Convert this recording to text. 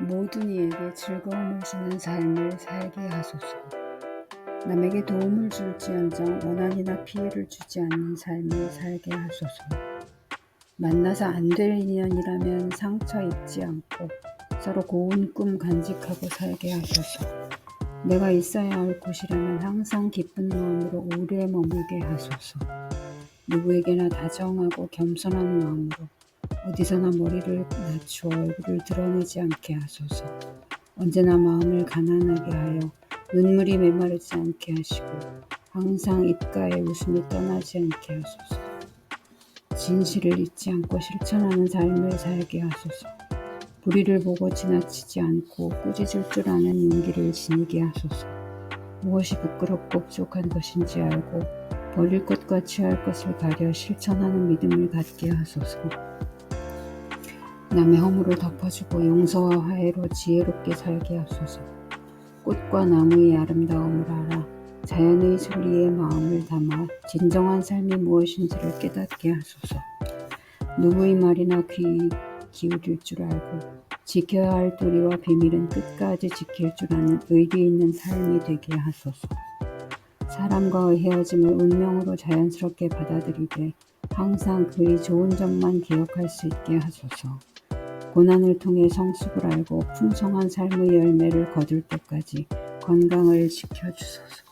모든 이에게 즐거움을 주는 삶을 살게 하소서. 남에게 도움을 줄지언정 원한이나 피해를 주지 않는 삶을 살게 하소서. 만나서 안 될 인연이라면 상처 입지 않고 서로 고운 꿈 간직하고 살게 하소서. 내가 있어야 할 곳이라면 항상 기쁜 마음으로 오래 머물게 하소서. 누구에게나 다정하고 겸손한 마음으로 어디서나 머리를 낮추어 얼굴을 드러내지 않게 하소서. 언제나 마음을 가난하게 하여 눈물이 메마르지 않게 하시고 항상 입가에 웃음이 떠나지 않게 하소서. 진실을 잊지 않고 실천하는 삶을 살게 하소서. 불의를 보고 지나치지 않고 꾸짖을 줄 아는 용기를 지니게 하소서. 무엇이 부끄럽고 부족한 것인지 알고 버릴 것과 취할 것을 가려 실천하는 믿음을 갖게 하소서. 남의 허물을 덮어주고 용서와 화해로 지혜롭게 살게 하소서. 꽃과 나무의 아름다움을 알아 자연의 순리에 마음을 담아 진정한 삶이 무엇인지를 깨닫게 하소서. 누구의 말이나 귀 기울일 줄 알고 지켜야 할 도리와 비밀은 끝까지 지킬 줄 아는 의리 있는 삶이 되게 하소서. 사람과의 헤어짐을 운명으로 자연스럽게 받아들이되 항상 그의 좋은 점만 기억할 수 있게 하소서. 고난을 통해 성숙을 알고 풍성한 삶의 열매를 거둘 때까지 건강을 지켜주소서.